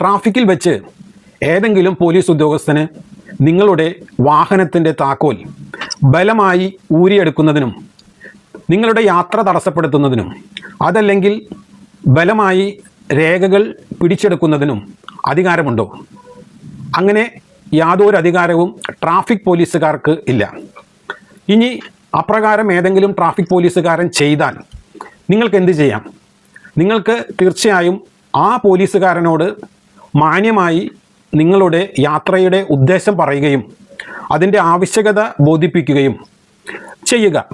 ട്രാഫിക്കിൽ വെച്ച് ഏതെങ്കിലും പോലീസ് ഉദ്യോഗസ്ഥന് നിങ്ങളുടെ വാഹനത്തിന്റെ താക്കോൽ ബലമായി ഊരിയെടുക്കുന്നതിനും നിങ്ങളുടെ യാത്ര തടസ്സപ്പെടുത്തുന്നതിനും അതല്ലെങ്കിൽ ബലമായി രേഖകൾ പിടിച്ചെടുക്കുന്നതിനും അധികാരമുണ്ടോ? അങ്ങനെ യാതൊരു അധികാരവും ട്രാഫിക് പോലീസുകാർക്ക് ഇല്ല. ഇനി അപ്രകാരം ഏതെങ്കിലും ട്രാഫിക് പോലീസുകാരൻ ചെയ്താൽ നിങ്ങൾക്ക് എന്ത് ചെയ്യാം? നിങ്ങൾക്ക് തീർച്ചയായും ആ പോലീസുകാരനോട് മാന്യമായി നിങ്ങളുടെ യാത്രയുടെ ഉദ്ദേശം പറയുകയും അതിന്റെ ആവശ്യകത ബോധിപ്പിക്കുകയും ചെയ്യുക.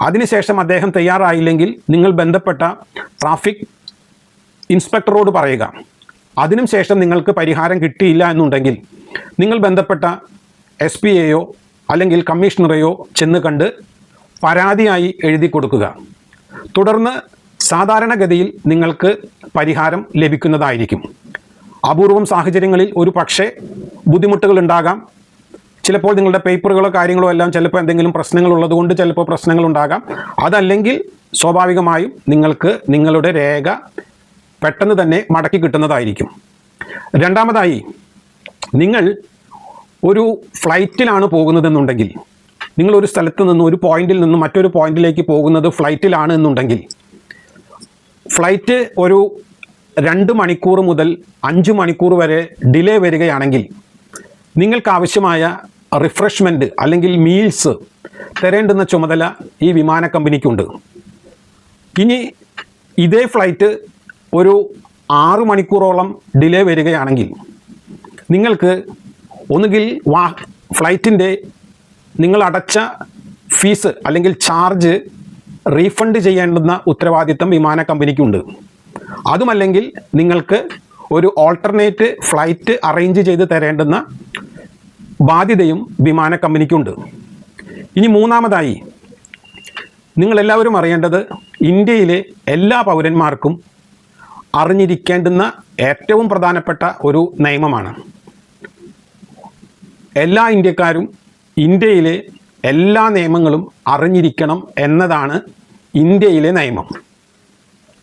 അതിനുശേഷം അദ്ദേഹം തയ്യാറായില്ലെങ്കിൽ നിങ്ങൾ ബന്ധപ്പെട്ട ട്രാഫിക് ഇൻസ്പെക്ടറോട് പറയുക. അതിനും ശേഷം നിങ്ങൾക്ക് പരിഹാരം കിട്ടിയില്ല എന്നുണ്ടെങ്കിൽ നിങ്ങൾ ബന്ധപ്പെട്ട എസ് പി എയോ അല്ലെങ്കിൽ കമ്മീഷണറെയോ ചെന്ന് കണ്ട് പരാതിയായി എഴുതി കൊടുക്കുക. തുടർന്ന് സാധാരണഗതിയിൽ നിങ്ങൾക്ക് പരിഹാരം ലഭിക്കുന്നതായിരിക്കും. അപൂർവം സാഹചര്യങ്ങളിൽ ഒരു പക്ഷേ ബുദ്ധിമുട്ടുകൾ ഉണ്ടാകാം. ചിലപ്പോൾ നിങ്ങളുടെ പേപ്പറുകളോ കാര്യങ്ങളോ എല്ലാം ചിലപ്പോൾ എന്തെങ്കിലും പ്രശ്നങ്ങൾ ഉള്ളതുകൊണ്ട് ചിലപ്പോൾ പ്രശ്നങ്ങൾ ഉണ്ടാകാം. അതല്ലെങ്കിൽ സ്വാഭാവികമായും നിങ്ങൾക്ക് നിങ്ങളുടെ രേഖ പെട്ടെന്ന് തന്നെ മടക്കി കിട്ടുന്നതായിരിക്കും. രണ്ടാമതായി നിങ്ങൾ ഒരു ഫ്ലൈറ്റിലാണ് പോകുന്നതെന്നുണ്ടെങ്കിൽ നിങ്ങൾ ഒരു സ്ഥലത്ത് നിന്ന് ഒരു പോയിന്റിൽ നിന്ന് മറ്റൊരു പോയിന്റിലേക്ക് പോകുന്നത് ഫ്ലൈറ്റിലാണ് എന്നുണ്ടെങ്കിൽ ഫ്ലൈറ്റ് ഒരു രണ്ട് മണിക്കൂർ മുതൽ അഞ്ച് മണിക്കൂർ വരെ ഡിലേ വരികയാണെങ്കിൽ നിങ്ങൾക്ക് ആവശ്യമായ റിഫ്രഷ്മെന്റ് അല്ലെങ്കിൽ മീൽസ് തരേണ്ടുന്ന ചുമതല ഈ വിമാന കമ്പനിക്കുണ്ട്. ഇനി ഇതേ ഫ്ലൈറ്റ് ഒരു ആറു മണിക്കൂറോളം ഡിലേ വരികയാണെങ്കിൽ നിങ്ങൾക്ക് ഒന്നുകിൽ വാ ഫ്ലൈറ്റിന്റെ നിങ്ങൾ അടച്ച ഫീസ് അല്ലെങ്കിൽ ചാർജ് റീഫണ്ട് ചെയ്യേണ്ടുന്ന ഉത്തരവാദിത്തം വിമാന കമ്പനിക്കുണ്ട്. അതുമല്ലെങ്കിൽ നിങ്ങൾക്ക് ഒരു ഓൾട്ടർനേറ്റ് ഫ്ലൈറ്റ് അറേഞ്ച് ചെയ്ത് തരേണ്ടുന്ന ബാധ്യതയും വിമാന കമ്പനിക്കുണ്ട്. ഇനി മൂന്നാമതായി നിങ്ങളെല്ലാവരും അറിയേണ്ടത് ഇന്ത്യയിലെ എല്ലാ പൗരന്മാർക്കും അറിഞ്ഞിരിക്കേണ്ടുന്ന ഏറ്റവും പ്രധാനപ്പെട്ട ഒരു നിയമമാണ്. എല്ലാ ഇന്ത്യക്കാരും ഇന്ത്യയിലെ എല്ലാ നിയമങ്ങളും അറിഞ്ഞിരിക്കണം എന്നതാണ് ഇന്ത്യയിലെ നിയമം.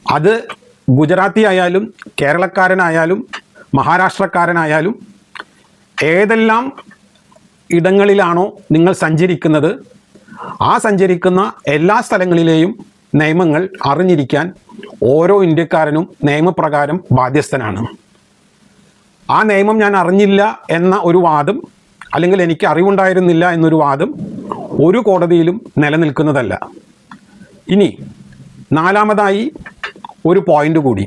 അത് ഗുജറാത്തി ആയാലും കേരളക്കാരനായാലും മഹാരാഷ്ട്രക്കാരനായാലും ഏതെല്ലാം ഇടങ്ങളിലാണോ നിങ്ങൾ സഞ്ചരിക്കുന്നത് ആ സഞ്ചരിക്കുന്ന എല്ലാ സ്ഥലങ്ങളിലെയും നിയമങ്ങൾ അറിഞ്ഞിരിക്കാൻ ഓരോ ഇന്ത്യക്കാരനും നിയമപ്രകാരം ബാധ്യസ്ഥനാണ്. ആ നിയമം ഞാൻ അറിഞ്ഞില്ല എന്ന ഒരു വാദം അല്ലെങ്കിൽ എനിക്ക് അറിവുണ്ടായിരുന്നില്ല എന്നൊരു വാദം ഒരു കോടതിയിലും നിലനിൽക്കുന്നതല്ല. ഇനി നാലാമതായി ഒരു പോയിന്റ് കൂടി.